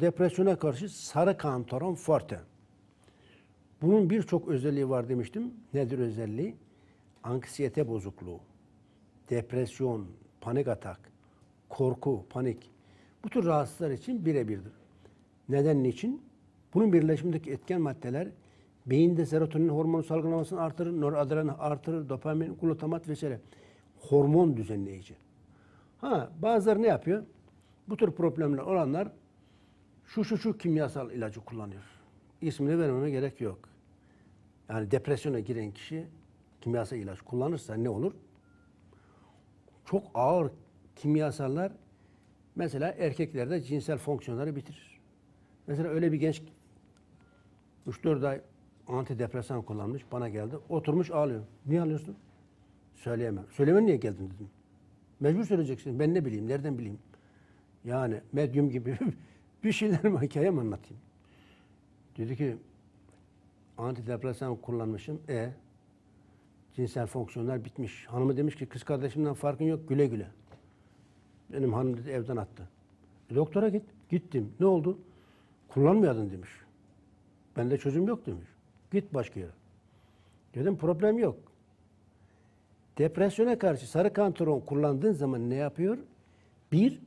depresyona karşı sarı kantaron forte. Bunun birçok özelliği var demiştim. Nedir özelliği? Anksiyete bozukluğu, depresyon, panik atak, korku, panik. Bu tür rahatsızlar için birebirdir. Neden niçin? Bunun birleşimindeki etken maddeler beyinde serotonin hormonu salgılamasını artırır, noradrenalin artırır, dopamin, glutamat vesaire. Hormon düzenleyici. Ha bazıları ne yapıyor? Bu tür problemler olanlar şu şu şu kimyasal ilacı kullanıyor. İsmini vermeme gerek yok. Yani depresyona giren kişi kimyasal ilaç kullanırsa ne olur? Çok ağır kimyasallar mesela erkeklerde cinsel fonksiyonları bitirir. Mesela öyle bir genç 3-4 ay antidepresan kullanmış bana geldi. Oturmuş ağlıyor. Niye ağlıyorsun? Söyleyemem. Söyleme niye geldin dedim. Mecbur söyleyeceksin. Ben ne bileyim, nereden bileyim? Yani medyum gibi bir şeyler mi, hikaye anlatayım? Dedi ki antidepresan kullanmışım. E cinsel fonksiyonlar bitmiş. Hanımı demiş ki kız kardeşimden farkın yok güle güle. Benim hanım dedi evden attı. E, doktora git. Gittim. Ne oldu? Kullanmayadın demiş. Bende çözüm yok demiş. Git başka yere. Dedim problem yok. Depresyona karşı sarı kantaron kullandığın zaman ne yapıyor? Bir,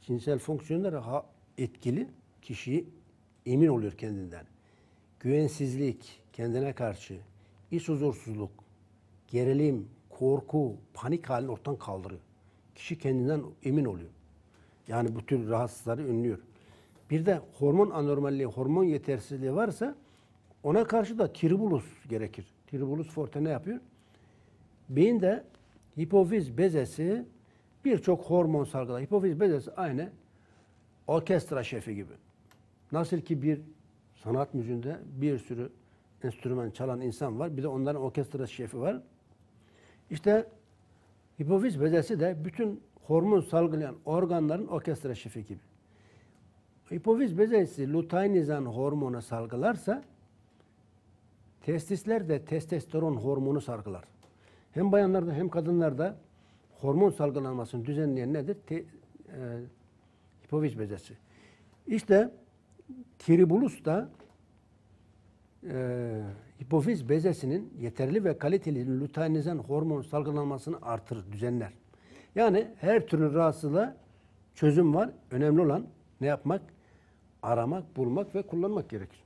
cinsel fonksiyonlar ha- etkili. Kişi emin oluyor kendinden. Güvensizlik, kendine karşı, iç huzursuzluk, gerilim, korku, panik halini ortadan kaldırıyor. Kişi kendinden emin oluyor. Yani bu tür rahatsızları önlüyor. Bir de hormon anormalliği, hormon yetersizliği varsa ona karşı da tribulus gerekir. Tribulus forte ne yapıyor? Beyinde hipofiz bezesi birçok hormon salgılar. Hipofiz bezesi aynı orkestra şefi gibi. Nasıl ki bir sanat müziğinde bir sürü enstrüman çalan insan var. Bir de onların orkestra şefi var. İşte hipofiz bezesi de bütün hormon salgılayan organların orkestra şefi gibi. Hipofiz bezesi luteinizan hormonu salgılarsa testisler de testosteron hormonu salgılar. Hem bayanlarda hem kadınlarda hormon salgılanmasını düzenleyen nedir? Te, e, hipofiz bezesi. İşte tribulus da e, hipofiz bezesinin yeterli ve kaliteli luteinizan hormon salgılanmasını artırır, düzenler. Yani her türlü rahatsızlığa çözüm var. Önemli olan ne yapmak? Aramak, bulmak ve kullanmak gerekir.